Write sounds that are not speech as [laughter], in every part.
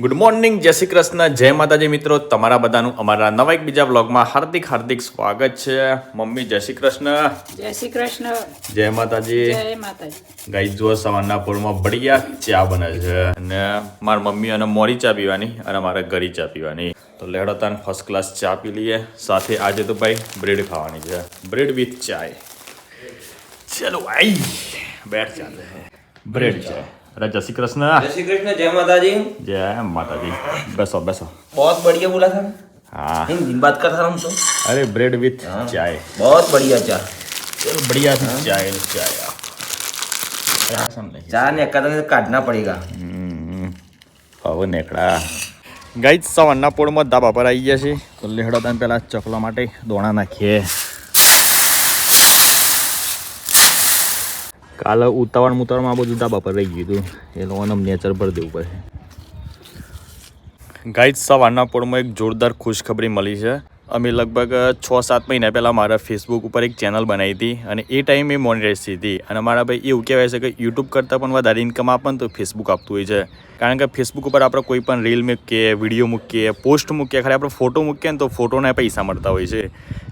Good morning જય શ્રી કૃષ્ણ જય માતાજી મિત્રો તમારા બધાનું અમારા નવા એક બીજા બ્લોગમાં હાર્દિક હાર્દિક સ્વાગત છે. મમ્મી જય શ્રી કૃષ્ણ. જય શ્રી કૃષ્ણ. જય માતાજી. જય માતાજી. ગાઈ જુઓ સવારના પોળમાં બઢિયા ચા બને છે. અને મારા મમ્મી અને મોરી ચા પીવાની અને મારે ગરી ચા પીવાની. તો લેડો તાન ફર્સ્ટ ક્લાસ ચા પી લઈએ. સાથે આજે તો ભાઈ બ્રેડ ખાવાની છે. બ્રેડ વિથ ચાય ચલો આઈ. બેઠ ચાલે. બ્રેડ ચાય અરે જય શ્રી કૃષ્ણ जय श्री कृष्ण जय माता जी જય માતાજી બેસો બેસો बहुत बढ़िया बोला था હા हिंदी में बात कर रहा हम तो अरे ब्रेड विथ चाय बहुत बढ़िया चा चलो बढ़िया सी चाय चाय हाँ, सामने चार ने कदम से काटना पड़ेगा હવે નેકડા ગાઈ સવારના પોળમાં ધાબા પર આવી ગયા છે તો લેહડો તમે પેલા ચકલા માટે દોણા નાખીએ કાલે ઉતાવળ ઉતાવળમાં આ બધું ધાબા પર રહી ગયું એ લોકોને નેચર પર દેવું પડે. ગાઈડ સવારના પોળમાં એક જોરદાર ખુશખબરી મળી છે. અમે લગભગ છ સાત મહિના પહેલાં મારા ફેસબુક ઉપર એક ચેનલ બનાવી હતી અને એ ટાઈમે મોનિટાઈઝ થઈ હતી. અને મારા ભાઈ એવું કહેવાય છે કે યુટ્યુબ કરતાં પણ વધારે ઇન્કમ આપે તો ફેસબુક આપતું હોય છે. કારણ કે ફેસબુક ઉપર આપણે કોઈ પણ રીલ મૂકીએ વીડિયો મૂકીએ પોસ્ટ મૂકીએ, ખાલી આપણે ફોટો મૂકીએ ને તો ફોટોના પૈસા મળતા હોય છે.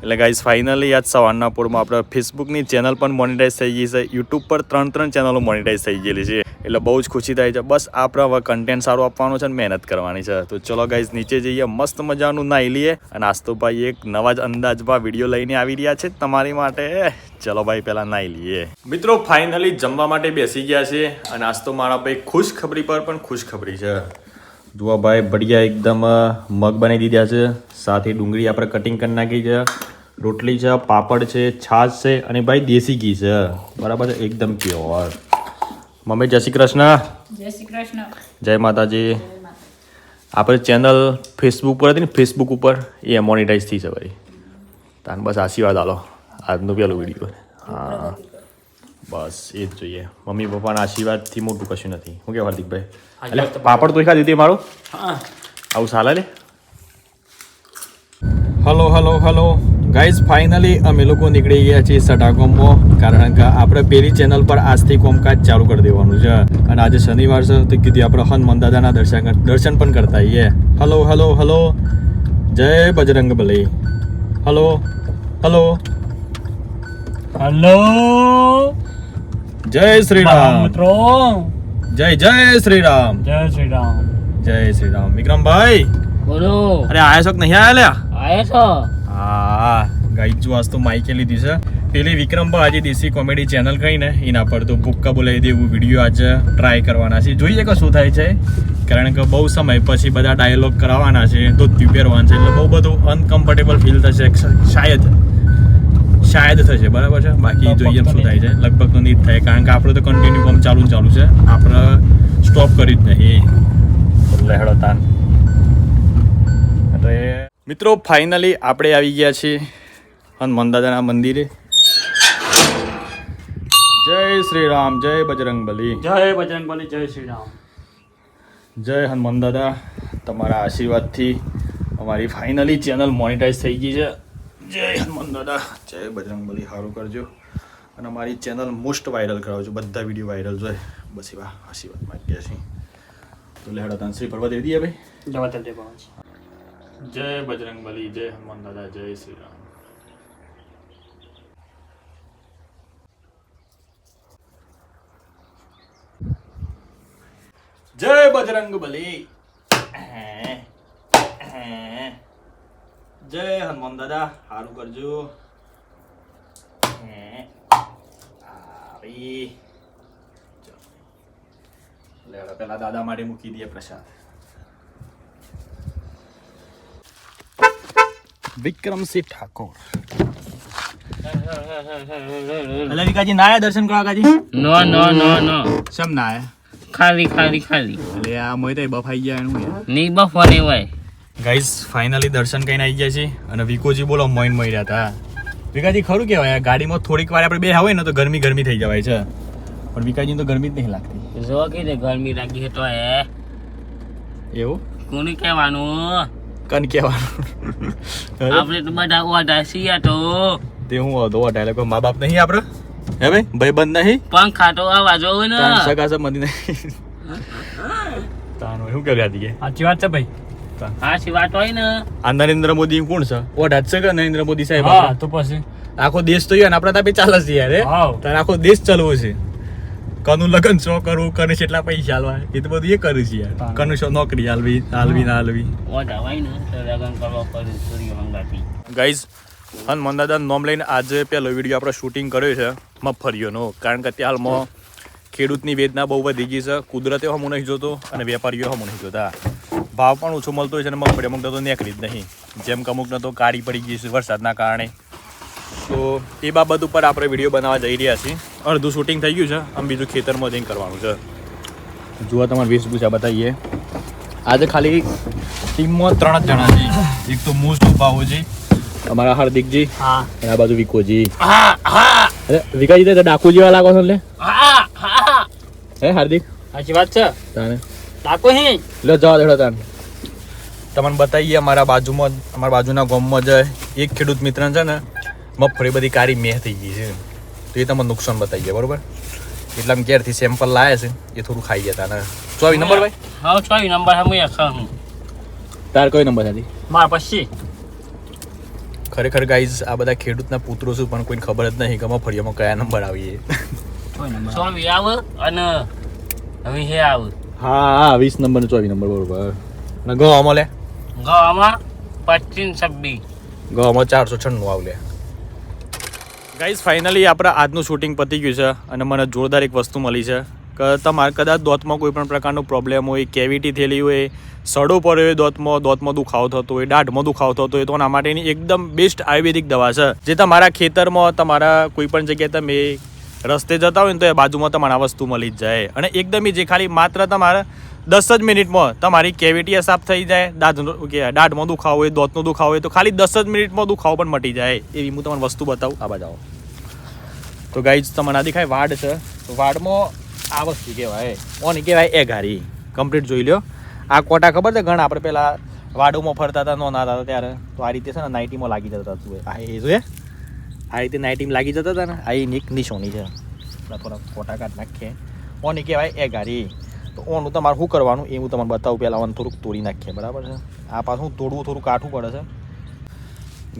એટલે ગાઈઝ ફાઇનલી આજ સવારના પૂરમાં આપણે ફેસબુકની ચેનલ પણ મોનિટાઈઝ થઈ ગઈ છે. યુટ્યુબ પર ત્રણ ત્રણ ચેનલો મોનિટાઈઝ થઈ ગયેલી છે. એટલે બહુ જ ખુશી થાય છે. બસ આપણે હવે કન્ટેન્ટ સારું આપવાનું છે અને મહેનત કરવાની છે. તો ચલો ગાઈઝ નીચે જઈએ, મસ્ત મજાનું નાહી લઈએ અને આજ તો ભાઈ એક નવા જ અંદાજમાં વીડિયો લઈને આવી રહ્યા છે તમારી માટે. ચલો ભાઈ, પહેલાં નાહી લઈએ. મિત્રો ફાઇનલી જમવા માટે બેસી ગયા છે અને આજ તો મારા ભાઈ ખુશ ખબરી પર પણ ખુશ ખબરી છે. જુઓ ભાઈ બઢિયા એકદમ મગ બનાવી દીધા છે. સાથે ડુંગળી આપણે કટિંગ કરી નાખી છે. રોટલી છે પાપડ છે છાશ છે અને ભાઈ દેશી ઘી છે. બરાબર છે? એકદમ પ્યોર મમ્મી જય શ્રી કૃષ્ણ. જય શ્રી કૃષ્ણ. જય માતાજી. આપણે ચેનલ ફેસબુક પર હતી ને ફેસબુક ઉપર એ મોનિટાઈઝ થઈ છે ભાઈ. તાન બસ આશીર્વાદ આલો. આજનું પેલું વીડિયો હા. બસ એ જ જોઈએ. મમ્મી પપ્પાના આશીર્વાદથી મોટું કશું નથી. શું કે હાર્દિકભાઈ? એટલે પાપડ તો ખાધી હતી મારો? આવું સાલા લે. Hello hello hello. Guys finally અમે લોકો નીકળી ગયા છીએ સટાકોમમાં કારણ કે આપણે પેલી ચેનલ પર આજથી કોમકાજ ચાલુ કરી દેવાનું છે. અને આજે શનિવાર છે તો કીધું આપણે હનુમાન દાદાના દર્શન દર્શન પણ કરતા આવીએ. Hello hello hello. જય Bajrang Bali. Hello hello. Hello. જય શ્રી રામ મિત્રો. જય જય શ્રી રામ જય શ્રી રામ જય શ્રી રામ વિક્રમભાઈ. બોલો. અરે આયા છો કે નહીં આયા લ્યા? આયા છો? હા ગાઈ જો આજ તો માઈકે લીધી છે. પેલી વિક્રમભાઈ આજે દેશી કોમેડી ચેનલ કઈ ને એના પર તો ભૂક્કા બોલાવી દેવું વીડિયો આજે ટ્રાય કરવાના છે. જોઈએ કે શું થાય છે. કારણ કે બહુ સમય પછી બધા ડાયલોગ કરાવવાના છે. ધોતી પહેરવાના છે. એટલે બહુ બધું અનકમ્ફર્ટેબલ ફીલ થશે. શાયદ શાયદ થશે બરાબર છે? બાકી જોઈએ શું થાય છે? લગભગ તો નહીં થાય કારણ કે આપણે તો કન્ટિન્યુ કામ ચાલુ ચાલુ છે. આપણે સ્ટોપ કરી જ નહીં. લહેડો તાન. એટલે મિત્રો ફાઇનલી આપણે આવી ગયા છીએ હનુમાન દાદાના મંદિરે. જય શ્રી રામ જય બજરંગ બલી. જય બજરંગબલી જય શ્રી રામ. જય હનુમાન દાદા. તમારા આશીર્વાદથી અમારી ફાઇનલી ચેનલ મોનિટાઈઝ થઈ ગઈ છે. જય હનુમાન દાદા. જય બજરંગ બલી સારું કરજો. અને અમારી ચેનલ મોસ્ટ વાયરલ કરાવજો બધા વીડિયો વાયરલ જોઈએ બસ એવા આશીર્વાદ માંગ્યા છીએ તો લેહડા તન ફરવા પર્વત દઈએ ભાઈ જવા તરફ જય બજરંગ બલી જય હનુમાન દાદા જય શ્રી રામ. જય બજરંગ બલી જય હનુમાન દાદા સારું કરજો. હવે પેલા દાદા માટે મૂકી દઈએ પ્રસાદ. વિક્રમસિંહ ઠાકોર. અલે વિકાજી ના દર્શન કરવા કાજી? નો નો નો નો. સમ ના ખાલી ખાલી ખાલી. એટલે આ મોય તો બફાઈ ગયા એનું નહીં ની બફોને હોય ગાઈઝ ફાઇનલી દર્શન કરીને આવી ગયા છે અને વિકોજી બોલો મોઈન મોઈ રહ્યા હતા. વિકાજી ખરું કહેવાય આ ગાડીમાં થોડીક વાર આપણે બે હોય ને તો ગરમી ગરમી થઈ જવાય છે. પણ વિકાજી તો ગરમી જ નહીં લાગતી. જો કઈ તે ગરમી લાગી છે તો એ એવું? કોને કહેવાનું? કન કહેવાનું? આપણે તો બધા ઓઢા છીએ તો. તે હું હતો એટલે કોઈ મા બાપ નહીં આપણે હે ભાઈ ભાઈ બંધ નહીં? પંખા તો અવાજ હોય ને. સગા સંબંધી નહીં. તાનો શું આદિએ સાચી વાત છે ભાઈ. હા સી વાત હોય ને. આ નરેન્દ્ર મોદી કોણ છે? ઓઢ છે કે નરેન્દ્ર મોદી સાહેબ હા તો પછી? આખો દેશ તો યાર આપણા તાપે ચાલે છે યાર તારે આખો દેશ ચાલવો છે. કનું લગન શો કરવું કને કેટલા પૈસા હાલવા એ તો બધું એ કર્યું છે યાર. કનું શો નોકરી હાલવી હાલવી ના હાલવી લગન કરવા પડે ગાઈઝ હનુમાન દાદાનું નામ લઈને આજે પહેલો વીડિયો આપણે શૂટિંગ કર્યો છે મગફળીઓનો કારણ કે ત્યાં હાલમાં ખેડૂતની વેદના બહુ વધી ગઈ છે. કુદરતે હમું નહીં જોતો અને વેપારીઓ હમું નહીં જોતા. ભાવ પણ ઓછો મળતો હોય છે અને મગફળી અમુક તો નીકળી જ નહીં. જેમ કે અમુકને તો કાળી પડી ગઈ છે વરસાદના કારણે. તો એ બાબત ઉપર આપણે વીડિયો બનાવવા જઈ રહ્યા છીએ. અડધું શૂટિંગ થઈ ગયું છે. આમ બીજું ખેતરમાં જઈને કરવાનું છે. જુઓ તમારે વેશભૂષા બતાવીએ. આજે ખાલી ટીમમાં ત્રણ જ જણા છે. એક તો મોસ્ટ બાહુજી અમારા હાર્દિકજી. હા. અને આ બાજુ વિકોજી. હા હા. અરે વિકાજી તે ડાકુ જેવા લાગો છો એટલે? હા હા. હે હાર્દિક? સાચી વાત છે. તાને? ડાકો હે? લો જવા દેડો તાન. તમને બતાવીએ અમારા બાજુમાં અમારા બાજુના ગામમાં જ એક ખેડૂત મિત્ર છે ને મગફળી બધી કારી મેહ થઈ ગઈ છે. તો એ તમને નુકસાન બતાવીએ બરોબર? એટલે આમ ક્યારથી સેમ્પલ લાયા છે એ થોડું ખાઈ ગયા તાને. ચોવીસ નંબર ભાઈ? હા ચોવી નંબર હમ અખા હું તાર કોઈ નંબર હતી મારા પછી. ખરેખર ગાઈઝ આ બધા ખેડૂતના પુત્રો છું પણ કોઈને ખબર જ નહીં કે મગફળીઓમાં કયા નંબર આવીએ. ચોવી આવે અને હવે હે આવે. હા હા વીસ નંબર ચોવીસ નંબર બરોબર. અને ઘઉં અમલે ગામમાં પચીસ ગો ગવામાં ચારસો છન્નું આવલે. ગાઈઝ ફાઇનલી આપણે આજનું શૂટિંગ પતી ગયું છે અને મને જોરદાર એક વસ્તુ મળી છે. કે તમારે કદાચ દોતમાં કોઈ પણ પ્રકારનો પ્રોબ્લેમ હોય કેવિટી થયેલી હોય સડો પડ્યો હોય દોતમાં દોતમાં દુખાવો થતો હોય દાઢમાં દુખાવો થતો હોય તો એના માટેની એકદમ બેસ્ટ આયુર્વેદિક દવા છે. જે તમારા ખેતરમાં તમારા કોઈ પણ જગ્યાએ તમે રસ્તે જતા હોય ને તો એ બાજુમાં તમારે આ વસ્તુ મળી જ જાય. અને એકદમ જે ખાલી માત્ર તમારે દસ જ મિનિટમાં તમારી કેવિટી સાફ થઈ જાય. દાંત કે દાઢમાં દુખાવો હોય, દોતનો દુખાવો હોય, તો ખાલી દસ જ મિનિટમાં દુખાવો પણ મટી જાય. એવી હું તમને વસ્તુ બતાવું. આ બાજુ તો ગાઈઝ તમને આ દેખાય વાડ છે. તો વાડમાં આ વસ્તુ કહેવાય. ઓની કહેવાય એ ઘારી. કમ્પ્લીટ જોઈ લ્યો. આ કોટા ખબર છે? ઘણા આપણે પહેલાં વાડોમાં ફરતા હતા નોના હતા ત્યારે. તો આ રીતે છે ને, નાઇટીમાં લાગી જતા હતું આ એ જોઈએ આ રીતે નાઇટીમાં લાગી જતા હતા ને? આ એની એક નિશાની છે. થોડા ફોટા કાઢ નાખીએ. ઓની કહેવાય એ ગાડી. તો ઓનું તમારે શું કરવાનું? એ હું તમને બતાવું. પહેલાં ઓન થોડુંક તોડી નાખીએ, બરાબર છે? આ પાછું તોડવું થોડું કાઠું પડે છે.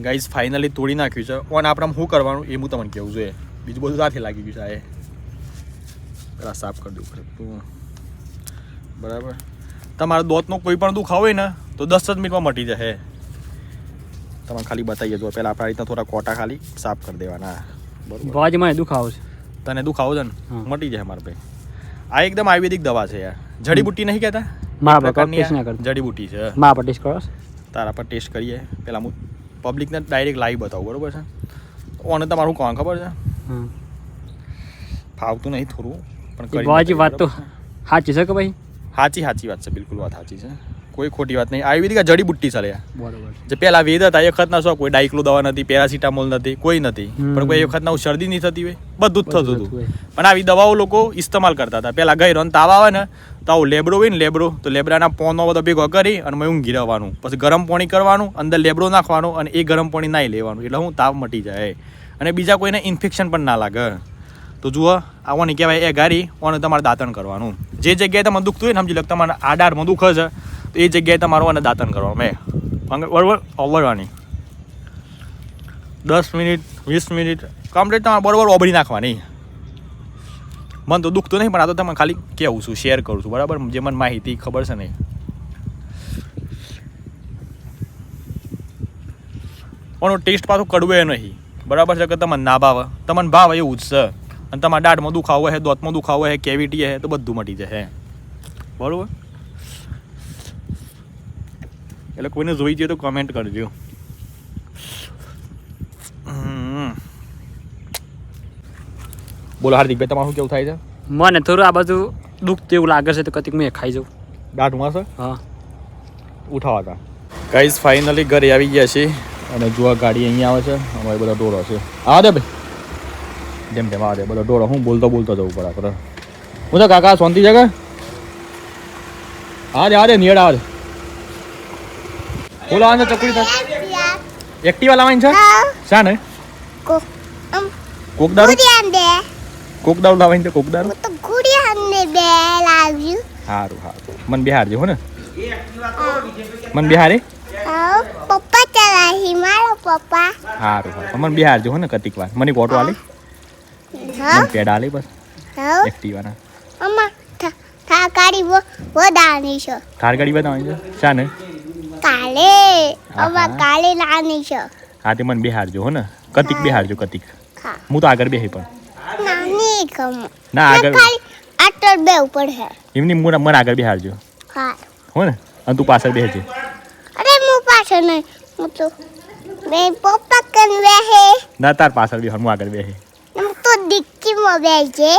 ગાઈઝ ફાઇનલી તોડી નાખ્યું છે. ઓન આપણે શું કરવાનું? એ હું તમને કહેવું જોઈએ બીજું બધું સાથે લાગી ગયું છે આ પેલા સાફ કરી દઉં પડે બરાબર? તમારા દોતનો કોઈ પણ દુખાવ હોય ને, તો દસ જ મિનિટમાં મટી જશે. તમને ખાલી બતાવી દો પહેલાં આપણે રીતના થોડા કોટા ખાલી સાફ કરી દેવાના. બરોબર. બાજુ મને દુખાવો છે. તને દુખાવો છે ને? મટી જાય મારા ભાઈ. આ એકદમ આયુર્વેદિક દવા છે યાર. જડીબુટ્ટી નહીં કહેતા? જડીબુટ્ટી છે. મા પર ટેસ્ટ કરો. તારા પર ટેસ્ટ કરીએ. પહેલાં હું પબ્લિકને ડાયરેક્ટ લાઈવ બતાવું બરોબર છે? ઓને તમારું કોણ ખબર છે? ફાવતું નહીં થોડું પણ વાત તો સાચી છે કે ભાઈ? સાચી સાચી વાત છે. બિલકુલ વાત સાચી છે. કોઈ ખોટી વાત નહીં. આયુર્વેદિક આ જડીબુટ્ટી ચાલે બરોબર જે પહેલા વેદ હતા એ વખતના શું કોઈ ડાયક્લો દવા નથી પેરાસિટામોલ નથી કોઈ નથી. પણ કોઈ વખતના શરદી નહીં થતી હોય બધું જ થતું હતું. પણ આવી દવાઓ લોકો ઇસ્તેમાલ કરતા હતા. પહેલા ગઈ તાવ આવે ને તાવ લેબડો હોય ને લેબડો તો લેબડાના પોનો બધો ભેગો કરી અને મેં ઊંઘી રહેવાનું પછી ગરમ પાણી કરવાનું અંદર લેબડો નાખવાનો અને એ ગરમ પાણી નાહી લેવાનું. એટલે હું તાવ મટી જાય. અને બીજા કોઈને ઇન્ફેક્શન પણ ના લાગે. તો જુઓ આવવાની કહેવાય એ ગાડી ઓને તમારે દાંતણ કરવાનું. જે જગ્યાએ તમને દુખતું હોય ને સમજી લો તમારે આડારમાં દુખે છે તો એ જગ્યાએ તમારું અને દાંતન કરવાનું. મેં બરાબર? અવળવાની દસ મિનિટ, વીસ મિનિટ. કમ્પ્લીટ તમારે બરોબર ઓબળી નાખવાની. મન તો દુખતું નહીં, પણ આ તો તમે ખાલી કહેવું છું શેર કરું છું. બરાબર? જે મને માહિતી ખબર છે નહીં પણ ટેસ્ટ પાછું કડવે નહીં. બરાબર છે કે તમને ના ભાવે? તમને ભાવે એવું જ છે. અને તમારા દાઢમાં દુખાવો હોય દોતમાં દુખાવો હોય કેવિટી હે, તો બધું મટી જશે. બરોબર? એટલે કોઈને જોઈ જોઈએ તો કમેન્ટ કરજો. બોલો હાર્દિકભાઈ તમારું કેવું થાય છે? મને થોડું આ બાજુ દુઃખ તેવું લાગે છે તો કતિક મેં ખાઈ જાઉં. દાઢમાં છે હા. ઉઠાવા હતા ગાઈઝ ફાઇનલી ઘરે આવી ગયા છે અને જો આ ગાડી અહીંયા આવે છે અમારે બધા ડોળો છે. આ દે ભાઈ. જેમ તેમ આ દે બધા ડોરો હું બોલતો બોલતો જવું પડે આપણે હું તો કાકા શાંતિ છે કે? હા દે આ દે નિયડ આવે બોલો છે ચકડી થાય એક્ટિવા લાવવાની છે? શા ને કોક દારૂ? આમ દે કોક દારૂ લાવવાની છે કોક દારૂ? Untuk આમ ને બે લાવ્યું. હારું સારું સારું મને બિહારજો હો ને? મન બિહારે? પપ્પા ચલાહી મારો પપ્પા. સારું સારું મને બિહારજો હો ને કતિક વાર. મને ફોટો ઓટો આલે. હા. મને પેડ આલે બસ. હા. એક્ટિવાના. અમ્મા થા થા ગાડી વો વધારની છે. થાર ગાડી બતાવવાની છે. શા ને કાલે. અમા કાલે લાની છે. હા તે મને બિહારજો હો ને. કતિક બેહારજો કતિક. હું. તો આગળ બેહી પણ. નાની કમ ના આગળ. આટલ આટર બે ઉપર હે એમની મને મને આગળ બિહારજો. હા. હો ને. અને તું પાછળ બેહજે. અરે હું પાછળ નહીં. હું તો બે પપ્પા કન બેહે. ના તાર પાછળ બેહ હું આગળ બેહે. હું તો ડિક્કીમાં બેસજે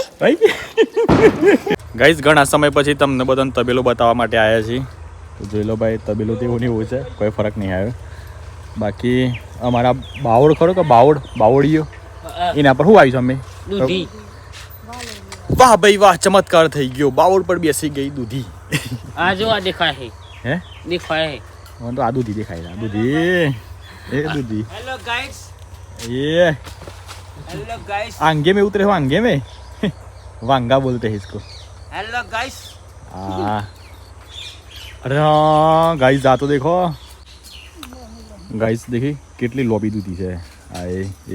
ગાઈઝ [laughs] ઘણા સમય પછી તમને બધાને તબેલો બતાવવા માટે આવ્યા છીએ. તો ભાઈ તબેલું તો એવું હોય છે કોઈ ફરક નહીં આવે બાકી અમારા બાવળ ખરો કે બાવળ બાવળીઓ એના પર શું આવ્યું અમે વાહ ભાઈ વાહ ચમત્કાર થઈ ગયો. બાવળ પર બેસી ગઈ દૂધી. આ જો આ દેખાય હે હે? દેખાય હે તો આ દૂધી દેખાય આ દૂધી. એ દૂધી. હેલો ગાઈસ એ. હેલો ગાઈસ આંગે મે ઉતરે હો આંગે મે? વાંગા બોલતે હે ઇસકો. હેલો ગાઈસ હા. અરે હા ગાઈઝ આ તો દેખો. ગાઈઝ દેખી કેટલી લોબી દૂધી છે. આ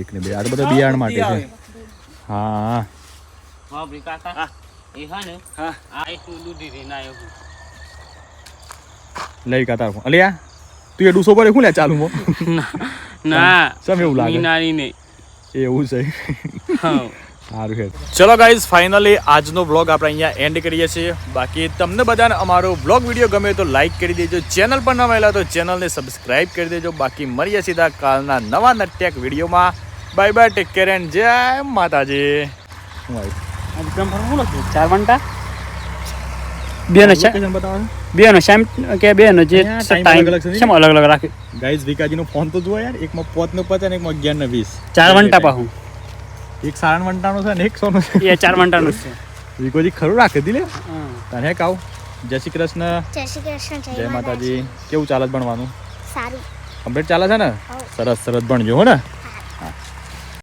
એક ને બે આ બધા બિયારણ માટે છે. હા લઈ કાતા અલ્યા તું એ ડૂસો પર શું લે ચાલુ ના સમ એવું લાગે. એવું છે. હા. ચલો ગાઈઝ ફાઇનલી આજનો બ્લોગ આપણે અહીંયા એન્ડ કરીએ છીએ. બાકી તમને બધાને અમારો બ્લોગ વીડિયો ગમે તો લાઇક કરી દેજો. ચેનલ પર નવા તો ચેનલને સબસ્ક્રાઇબ કરી દેજો. બાકી મળીએ સીધા કાલના નવા નટ્યાક વિડીયોમાં bye bye take care and જય માતાજી. ચાર ઘંટા બે નો Location બે નો કે જે ટાઈમ અલગ અલગ રાખ્યું ગાઈઝ વિકાજીનો ફોન તો જુઓ યાર. એકમાં પોત ને પચાસ ને એકમાં અગિયાર ને વીસ. ચાર ઘંટા પાહું એક સારણ વંટાનો છે ને એક સોનું છે. એ ચાર ઘંટાનું જ છે. વિકોજી ખરું રાખી દીલે હા. તને કાવ? જય શ્રી કૃષ્ણ. જય શ્રી કૃષ્ણ જય માતાજી. કેવું ચાલે ભણવાનું? સારું. કમ્પ્લીટ ચાલે છે ને? સરસ સરસ ભણજો હો ને?